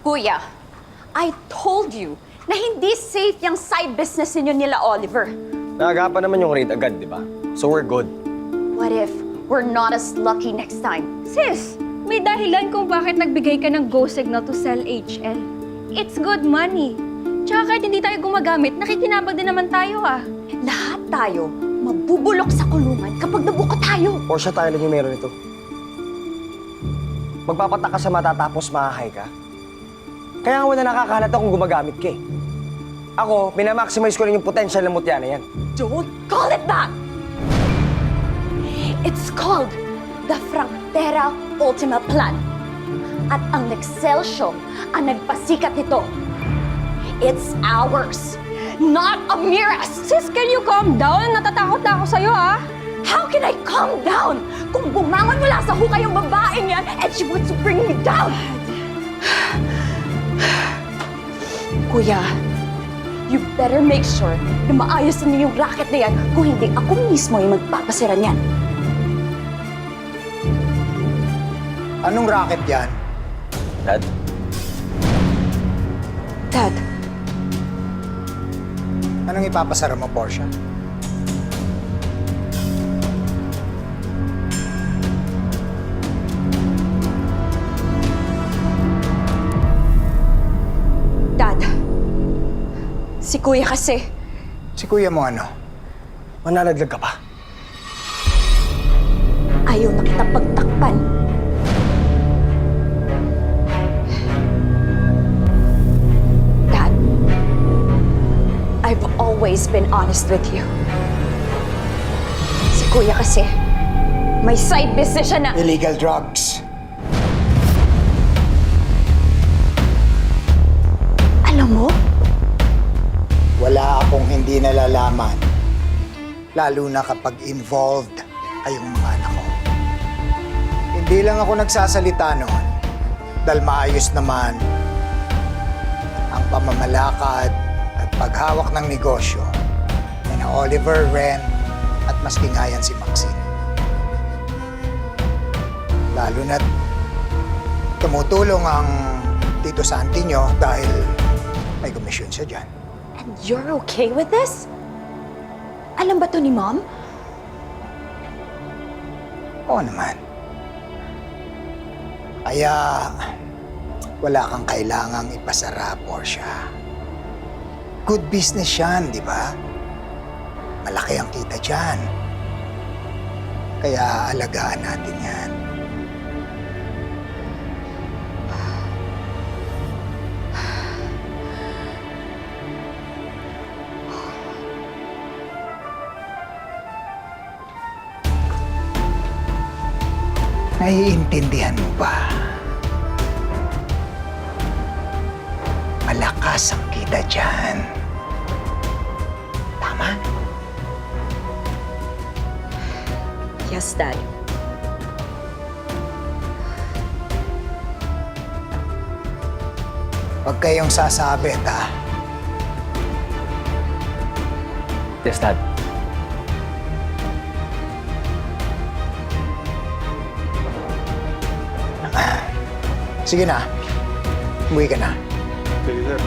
Kuya, I told you na hindi safe yung side business ninyo nila Oliver. Naagapan naman yung rate agad, di ba? So we're good. What if we're not as lucky next time? Sis, may dahilan kung bakit nagbigay ka ng go signal to sell HL. It's good money. Tsaka kahit hindi tayo gumagamit, nakikinabag din naman tayo ah. Lahat tayo mabubulok sa kulungan kapag nabuka tayo. Porsche tayo lang yung meron ito. Magpapatak ka sa mata tapos mahahay ka. Kaya nga wala nakakahalata kung gumagamit ka eh. Ako, minamaximize ko rin yung potential ng mutya na yan. Don't call it that! It's called the Frontera Ultima Plan. At ang Nexcelsior ang nagpasikat nito. It's ours, not Amira's! Sis, can you calm down? Natatakot na ako sa'yo ah. How can I calm down kung bumangon mula sa hukay yung babaeng yan and she wants to bring me down? Kuya, you better make sure na maayos na niyo yung racket na yan kung hindi ako mismo yung magpapasira niyan. Anong racket yan? Dad, Dad, Anong ipapasara mo, Portia? Si Kuya kasi, Si kuya mo ano? manlalaglag ka pa. ayaw na kita pagtakpan. Dad, I've always been honest with you. Si Kuya kasi, may side business siya na... Illegal drugs. Alam mo, Wala akong hindi nalalaman. Lalo na kapag involved kayong mga anak ko. Hindi lang ako nagsasalita noon dahil maayos naman ang pamamalakad at paghawak ng negosyo ni na Oliver, Ren at maski nga yan si Maxine. Lalo na't tumutulong ang Tito Santi nyo dahil may komisyon siya dyan. And you're okay with this? Alam ba to ni Mom? Oo naman. Kaya wala kang kailangang ipasara, Portia. Good business yan, di ba? Malaki ang kita dyan. Kaya alagaan natin yan. Naiintindihan mo ba? Malakas ang kita dyan. Tama? Yes, Dad. Huwag kayong sasabit, ha? Yes, Dad. Sige na. Umuwi ka na. Sige, sir.